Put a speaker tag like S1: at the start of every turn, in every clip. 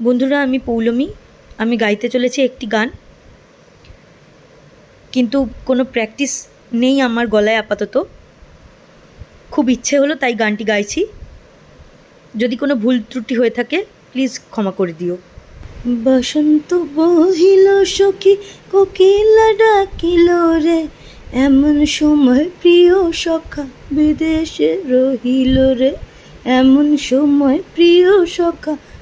S1: বন্ধুরা, আমি পৌলমী। আমি গাইতে চলেছি একটি গান। কিন্তু কোনো প্র্যাকটিস নেই আমার গলায় আপাতত। খুব ইচ্ছে হলো তাই গানটি গাইছি। যদি কোনো ভুল ত্রুটি হয়ে থাকে, প্লিজ ক্ষমা করে দিও। বসন্ত বহিল, সখী কোকিলা ডাকিল রে। এমন সময় প্রিয় সখা বিদেশে রহিল রে। এমন সময় প্রিয় সখা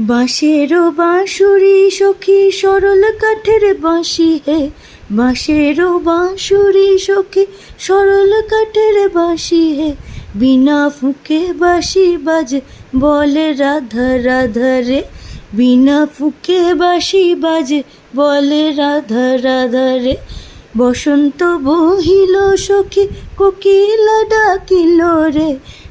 S1: বাঁশেরও বাঁশুরি সখী সরল কাঠের বাঁশি হে। বাঁশের বাঁশুরি সখী সরল কাঠের বাঁশি হে। বিনা ফুকে বাঁশি বাজে, বলে রাধা রাধা রে। বিনা ফুকে বাঁশি বাজে, বলে রাধা রাধা রে। বসন্ত বহিল সখী, কোকিলা ডাকিল রে।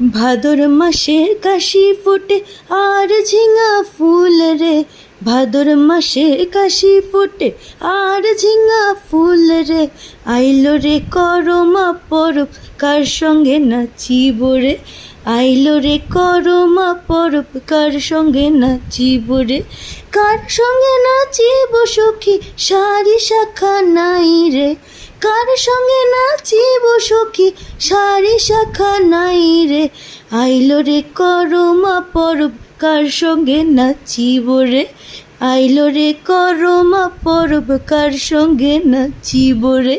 S1: ভাদর মাসে কাশি ফোটে, আর ঝিঙা ফুল রে। ভাদর মাসে কাশি ফোটে, আর ঝিঙা ফুল রে। আইলো রে করমা পরব, কার সঙ্গে নাচিব রে? আইলো রে করমা পরব, কার সঙ্গে নাচিব রে? কার সঙ্গে নাচিব সখী, সারি শাখা নাই রে। কার সঙ্গে নাচিব সখী, সারি শাখা নাই রে। আইলো রে করমা পরব, কার সঙ্গে নাচিব রে? আইলো রে করমা পরব, কার সঙ্গে নাচিব রে?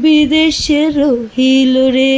S1: বিদেশে রহিল রে।